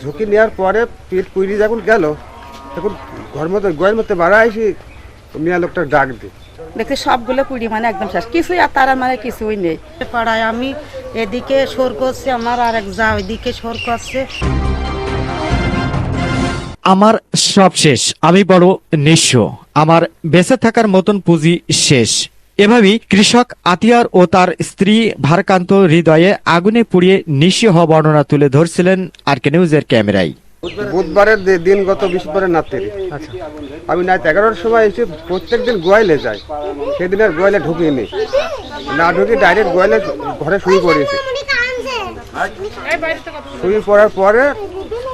ঝুঁকি নেওয়ার পরে পেট পুড়ি যখন গেল তখন ঘর মতো গোয়ের মধ্যে বাড়া এসে মেয়া লোকটা ডাক দিই দেখছি সবগুলো পুড়ি মানে একদম শেষ। কিছুই আর তারা মানে কিছুই নেই। পাড়ায় আমি এদিকে সর করছে আমার আর এক যা ওইদিকে সর করছে। আমার সব শেষ। আমি বড় নিঃস্ব। আমার বেঁচে থাকার মতন পুঁজি শেষ। এভাবেই কৃষক, আতিয়ার ও তার স্ত্রী ভারকান্ত হৃদয়ে আগুনে পুড়িয়ে নিঃস্ব হওয়া বর্ণনা তুলে ধরছিলেন আরকে নিউজের ক্যামেরায়। বুধবারের দিন গত বৃহস্পতিবারের নাতেরি। আমি রাত এগারোটার সময় এসে প্রত্যেক দিন গোয়ালে যাই। সেদিন আর গোয়ালে ঢুকিনি। না ঢুকে ডাইরেক্ট গোয়ালে ঘরে শুয়ে পড়েছি। শুয়ে পড়ার পরে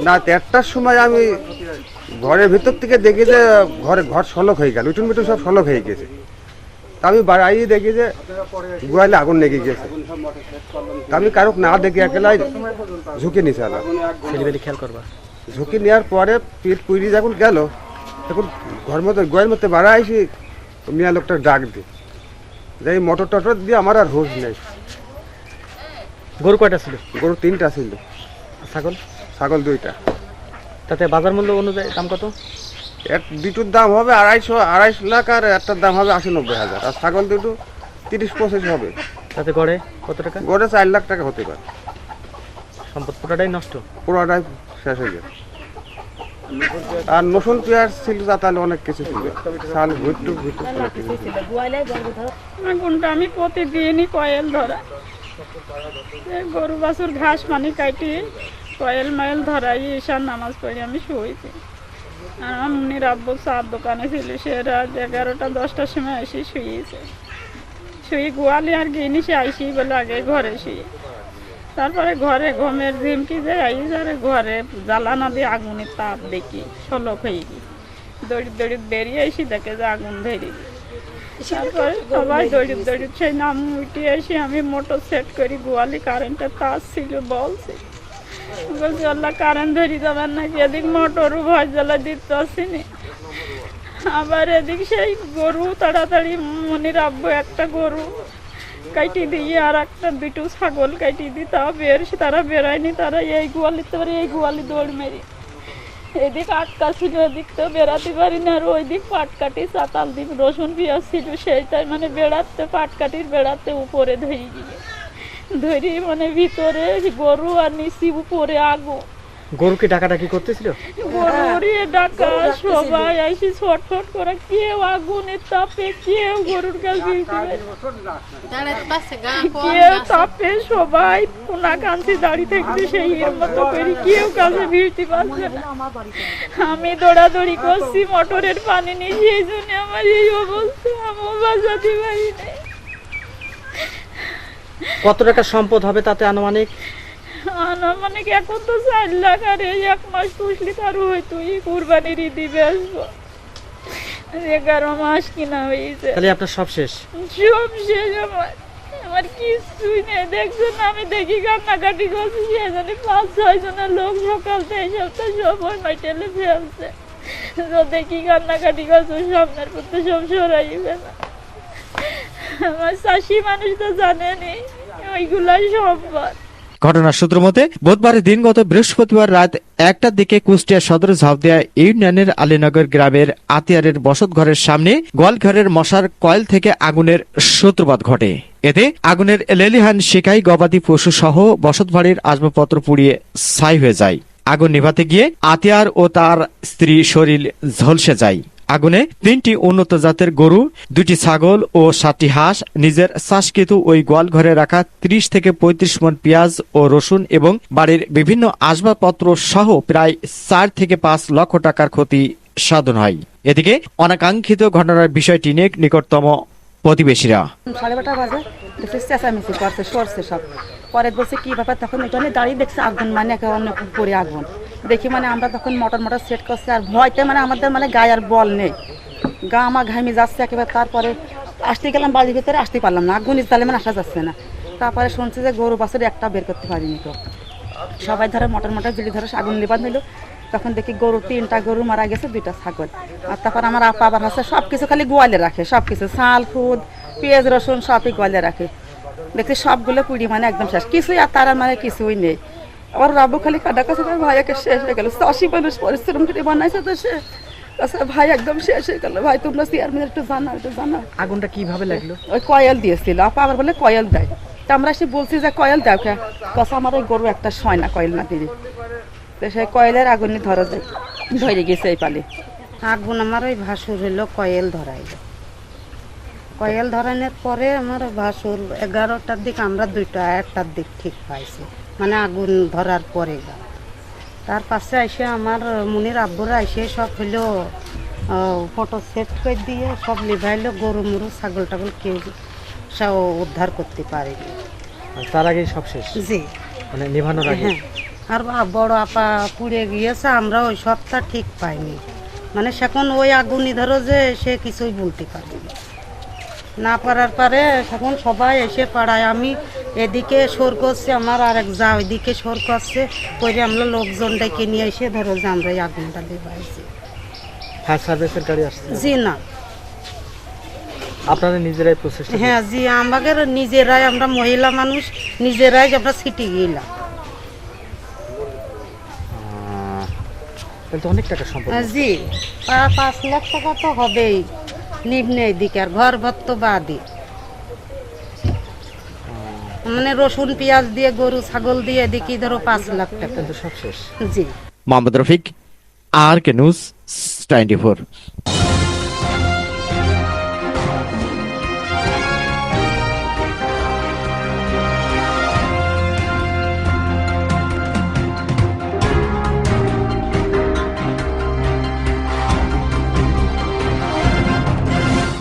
রাত একটার সময় আমি ঘরের ভিতর থেকে দেখি যে ঘরে ঘর সলক হয়ে গেল। উঠুন মিটুন সব সলক হয়ে গেছে। আমি বাড়াই দেখি যে গোয়ালে আগুন লেগে গেছে তা আমি কারোক না দেখি একলাই ঝুঁকি নিছে আলাম খেয়াল করবা। ঝুঁকি নেওয়ার পরে পেট পুড়ি যখন গেল তখন ঘর মতো গোয়ের মধ্যে বাড়া এসে মেয়া লোকটা ডাক দিই যে এই মোটর টটর দিয়ে আমার আর হুঁশ নেই। গরু কয়টা ছিল? গরু তিনটা ছিল। ছাগল? ছাগল দুইটা। তাতে বাজার মূল্য অনুযায়ী দাম কত? এক দুটোর দাম হবে আড়াইশো আড়াইশো লাখ আর একটার দাম হবে আশি নব্বই হাজার। আর ছাগল দুটো তিরিশ পঁচিশ হবে। তাতে গড়ে কত টাকা? গড়ে চার লাখ টাকা হতে পারে। সম্পদ পুরোটাই নষ্ট? পুরোটাই শেষ হয়ে গেছে আর নতুন পেয়ার ছিল তাহলে অনেক কিছু ছিল চাল ভুট্টু ভুট্টু অনেক কিছু ছিল। আগুনটা আমি প্রতিদিনই কয়েল ধরা এই গরু বাছুর ঘাস পানি কাটি কয়েল মাইল ধরাই ঈশার নামাজ পড়ি আমি শুয়েছি আর আমার মুনির আব্বু চার দোকানে ছিল, সে রাত এগারোটা, দশটার সময় এসে শুয়েছে। শুয়ে গোয়ালি আর গিনি সে আইসি বলে আগে ঘরে শুয়ে। তারপরে ঘরে ঘুমের ঝিমকি যে আই যারে ঘরে জ্বালানা দিয়ে আগুনের তাপ দেখি সলক হয়ে গিয়ে দড়ি দড়ি বেরিয়ে এসে দেখে যে আগুন ধরে তারপরে সবাই দৌড়ি দৌড়ি সেই নাম উঠে এসে আমি মোটর সেট করি গোয়ালি কারেন্টের তার ছিল, বলছে। বলছি আল্লাহ কারেন্ট ধরি যাবেন নাকি? এদিক মোটরও ভয় জ্বালা দিতে আসিনি। আবার এদিক সেই গরু তাড়াতাড়ি মনির আব্বু একটা গরু কাটি দিয়ে আর একটা দুটো ছাগল কাটি দিই তা বের, তারা বেরোয়নি তারা এই গোয়ালিতে পারে, এই গোয়ালি দৌড় মেরি। এদিক আটকা ছিল, এদিক তো বেড়াতে পারি না, আর ওই দিক পাটকাটি চাতাল দিক রসুন পেঁয়াজ ছিল সেইটাই মানে বেড়াতে পাটকাটির বেড়াতে উপরে ধরে গিয়ে। ধরি মানে ভিতরে গরু আর নিচি উপরে আগুন। গরু কি ডাকাডাকি করতেছিল? গরু ডাকা সবাই এসে ছটফট করে কেউ আগুনের তাপে কেউ গরুর কাছে কেউ তাপে সবাই কোনা কান্তি দাঁড়িয়ে থাকছে সেই মতো করে কেউ কাছে ভিড়তে পারছে না। আমি দৌড়াদৌড়ি করছি মোটরের পানি নিয়ে সেই জন্য আমার এই অবস্থা আমার বাঁচাতে পারি নাই। কত টাকা সম্পদ হবে তাতে আনুমানিক? আনুমানিক এখন তো চার লাখ আর এই এক মাস পুষলি তার হয়তো এই কুরবানির ঈদি বেসবো এগারো মাস কিনা হয়েছে তাহলে আপনার সব শেষ? সব শেষ আমার। আমার কিছুই নেই। দেখছ না আমি দেখি কান্নাকাটি করছি সেখানে পাঁচ ছয় জনের লোক সকাল থেকে সপ্তাহ সব মাইটেলে ফেলছে। দেখি কান্নাকাটি করছ স্বপ্নের প্রতি সব সরাইবে না। আমার তো জানেনি সম্পদ ঘটনার সূত্র মতে, বুধবারের দিনগত বৃহস্পতিবার রাত একটার দিকে কুষ্টিয়া সদর ঝাউদিয়া ইউনিয়নের আলীনগর গ্রামের আতিয়ারের বসত ঘরের সামনে গোয়ালঘরের মশার কয়েল থেকে আগুনের সূত্রপাত ঘটে। এতে আগুনের লেলিহান শিকাই, গবাদি পশু সহ বসত বাড়ির আসবাবপত্র পুড়িয়ে ছাই হয়ে যায়। আগুন নিভাতে গিয়ে আতিয়ার ও তার স্ত্রী শরীর ঝলসে যায়। আগুনে তিনটি উন্নত জাতের গরু, দুটি ছাগল ও সাতটি হাঁস, নিজের চাষকৃত ওই গোয়াল ঘরে রাখা ত্রিশ থেকে পঁয়ত্রিশ মন পেঁয়াজ ও রসুন এবং বাড়ির বিভিন্ন আসবাবপত্র সহ প্রায় চার থেকে পাঁচ লক্ষ টাকার ক্ষতি সাধন হয়। এদিকে অনাকাঙ্ক্ষিত ঘটনার বিষয়টি নিয়ে নিকটতম প্রতিবেশীরা। পরে বলছে, কি ব্যাপার? তখন ওইখানে দাঁড়িয়ে দেখছে আগুন মানে অন্য পরে আগুন। দেখি মানে আমরা তখন মোটর মোটর সেট করছি আর ভয়তে মানে আমাদের মানে গায়ে আর বল নেই। গা আমার ঘামি যাচ্ছে একেবারে, তারপরে আসতে গেলাম বাড়ির ভিতরে, আসতে পারলাম না। আগুন ইস্তালে মানে আসা যাচ্ছে না। তারপরে শুনছি যে গরু বাছুর একটা বের করতে পারিনি কেউ সবাই ধরে মোটর মোটর জুড়ি ধরে আগুন নিবান হইল তখন দেখি গরু তিনটা গরু মারা গেছে, দুইটা ছাগল। আর তারপর আমার আপা আবার হচ্ছে সব কিছু খালি গোয়ালে রাখে সব কিছু শাল খুদ, পেঁয়াজ, রসুন সবই গোয়ালে রাখে। দেখছি সবগুলো পুড়ি মানে একদম শেষ। কিছুই আর তার মানে কিছুই নেই। আমার রাবু খালি কাটা কাছে তার ভাই একে শেষ হয়ে গেল। চাষি মানুষ পরিশ্রম করে বানাইছে তো সে। কাছে ভাই একদম শেষ হয়ে গেল। ভাই তোমরা চেয়ারম্যান একটু জানা একটু জানা আগুনটা কীভাবে লাগল? ওই কয়েল দিয়েছিল। আপা আবার বলে কয়েল দেয়। তা আমরা এসে বলছি যে কয়েল দাও কে কষা আমার ওই গরু একটা সয় না কয়েল না দিদি তো সেই কয়েলের আগুনে ধরো যে ধরে গেছে এই পালে। আগুন আমার ওই ভাসুর হইল কয়েল ধরাইল কয়েল ধরানোর পরে আমার ভাসুর এগারোটার দিক আমরা দুইটা একটার দিক ঠিক পাইছি। মানে আগুন ধরার পরে। তার পাশে এসে আমার মুনির আব্বুরা এসে সব হইল ফটো সেট করে দিয়ে সব লিভাইলো গরু মরু ছাগল টাগল কেউ সব উদ্ধার করতে পারেনি। তার আগেই সব শেষ? জি। মানে নিভানোর আগে? হ্যাঁ। আর বড় আপা পুড়ে গিয়েছে আমরা ওই সবটা ঠিক পাইনি। মানে সেখন ওই আগুনই ধরো যে সে কিছুই বলতে পারেনি না পারার পরে তখন সবাই এসে পাড়ায়। আমি এদিকে সর করছি আমার আর এক যা ওইদিকে সর করছে করে আমরা লোকজন ডেকে নিয়ে এসে ধরো যে আমরা এই আগুনটা ফায়ার সার্ভিসের গাড়ি আসছে? জি না। আপনারা নিজেরাই প্রচেষ্টা হ্যাঁ জি আমাদের নিজেরাই আমরা মহিলা মানুষ নিজেরাই আমরা সিটি গেলাম তাহলে তো অনেক টাকা সম্পদ জি পাঁচ লাখ টাকা তো হবেই। নিম্নে দিকে আর ঘর ভর তো বাদই। মানে রসুন পেঁয়াজ দিয়ে গরু ছাগল দিয়ে দেখি ধরো পাঁচ লাখ টাকা। সব শেষ। জি। Mohammad Rafiq R K news twenty four